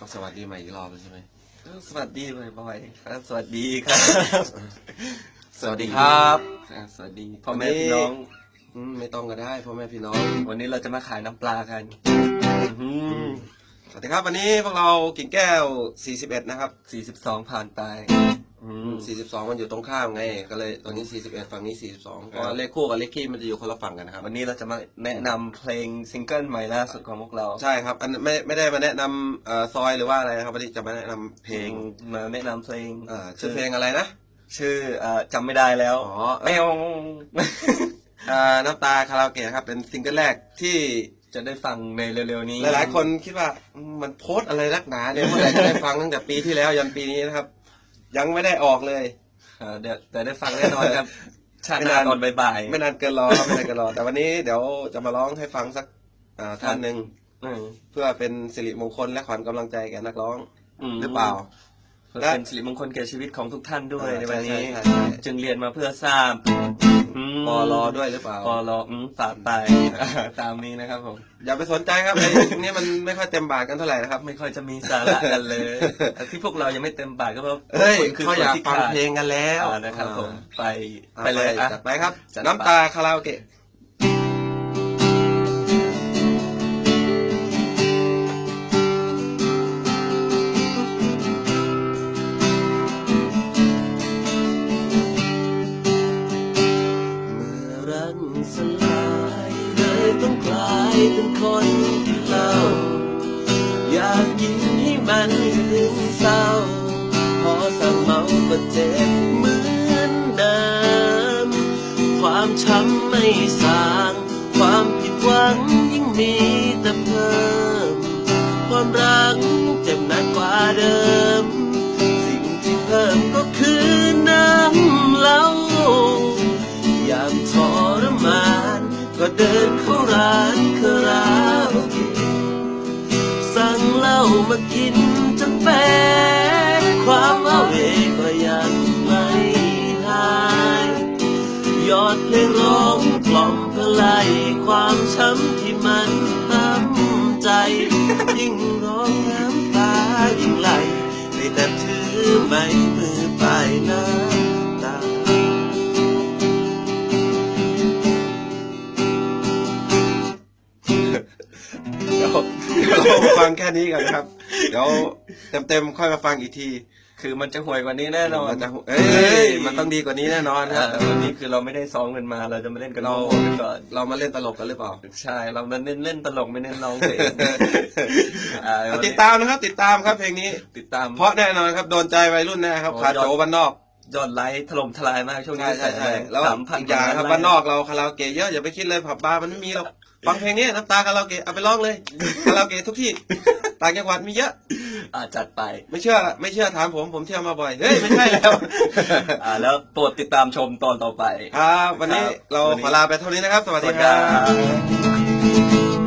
ต้องสวัสดีใหม่อีกรอบเลยใช่ไหมสวัสดีบ่อยๆครับ สวัสดีครับ สวัสดีครับอ่าสวัสดีพ่อแม่พี่น้องอืมไม่ต้องก็ได้พ่อแม่พี่น้อง วันนี้เราจะมาขายน้ำปลากันอืมสวัสดีครับวันนี้พวกเรากิ่งแก้ว 41 นะครับ 42 ผ่านไป อืม42มันอยู่ตรงข้ามไง ก็เลยตัวนี้41ฝั่งนี้42เพราะว่าเลขคู่กับเลขคี่มันจะอยู่คนละฝั่งกันนะครับ วันนี้เราจะมาแนะนำเพลงซิงเกิลใหม่ล่าสุดของพวกเราใช่ครับ อันไม่ไม่ได้มาแนะนำเอ่อซอยหรือว่าอะไรนะครับวันนี้จะมาแนะนำเพเพลลงงมาแนะนำเพลงเอ่อชื่อเพลงอะไรนะชื่อเอ่อจำไม่ได้แล้วอ๋อแมวเอ่อน้ำตาคาราโอเกะครับเป็นซิงเกิลแรกที่จะได้ฟังในเร็วๆนี้ หลายๆคนคิดว่าอืมมันโพสต์อะไรนักหนาเนี่ยเมื่อไหร่จะได้ฟังตั้งแต่ปีที่แล้วยันปีนี้นะครับ ยังไม่ได้ออกเลย เอ่อเดี๋ยวแต่ได้ฟังแน่นอนครับ ชาติหน้าไม่นานตอนบ่ายๆไม่นานเกินรอครับไม่นานเกินรอ แต่วันนี้เดี๋ยวจะมาร้องให้ฟังสักอ่าท่อนหนึ่งอืมเพื่อเป็นสิริมงคลและขวัญกำลังใจแก่นักร้องมหรือเปล่า เพื่อเป็นสิริมงคลแก่ชีวิตของทุกท่านด้วยเออในวันนี้ ใช่ใช่ใช่ จึงเรียนมาเพื่อทราบ มปอรอด้วยหรือเปล่า ปอรออืมฝากไปตามนี้นะครับผมอย่าไปสนใจครับไอ้พวกนี้มันไม่ค่อยเต็มบาทกันเท่าไหร่นะครับ ไม่ค่อยจะมีสาระกันเลยแต่ที่พวกเรายังไม่เต็มปากก็เพราะเฮ้ยคุณคือเขาอยากคนที่ฟังขาดเพลงกันแล้วอ่านะครับผมไปอ่าไปเลยอะ จัดไปครับ จัดไป น้ำตาคาราโอเกะ มื่อรักสลายเลยต้องกลายเป็นคนที่เล่า อยากกินให้มันถึงเศร้า พอสั่งเมาก็เจ็บเหมือนเดิมความช้ำไม่สาง ความผิดหวังยิ่งมีแต่เพิ่ม ความรักเจ็บหนักกว่าเดิม มากินจนแป้ความเอาเวก็ยังไม่หายยอดเพลงร้องกล่อมเพื่อไล่ความช้ำที่มันช้ำใจ ยิ่งร้องน้ำตายิ่งไหลได้แต่ถือไม้มือปลายน้ำตาเดี๋ยวเรามาฟังแค่นี้ก่อนครับ เดี๋ยวเต็มๆค่อยมาฟังอีกที คือมันจะห่วยกว่านี้แน่นอนมันจะเอ้ยมันต้องดีกว่านี้แน่นอนคอ่ารับวันนี้คือเราไม่ได้ซ้อมกันมา เราจะมาเล่นกันเราโง่ๆกันก่อนเรามาเล่นตลกกันหรือเปล่า ใช่ เรามาเล่นเล่นตลกไม่เล่นร้องเพลงอ่าวันนี้ติดตามนะครับ ติดตามครับเพลงนี้ ติดตาม เพราะแน่นอนครับโดนใจวัยรุ่นแน่ครับโอ้ขาดยอดโจบ้านนอกยอดไลค์ถล่มทลายมากช่วงนี้ใช่ใช่ใช่แล้วสามพันอีกอย่างครับบ้านนอกเราคาราโอเกะเยอะอย่าไปคิดเลยผับบาร์มันไม่มีหรอก ฟังเพลงนี้น้ำตาคาราโอเกะเอาไปร้องเลยคาราโอเกะทุกที่ต่างจังหวัดมีเยอะอ่าจัดไปไม่เชื่อไม่เชื่อถามผมผมเที่ยวมาบ่อยเฮ้ยไม่ใช่แล้วอ่าแล้วโปรดติดตามชมตอนต่อไปครับวันนี้ครับเราวันนี้ขอลาไปเท่านี้นะครับ สวัสสดีวัสดีคครัรับบ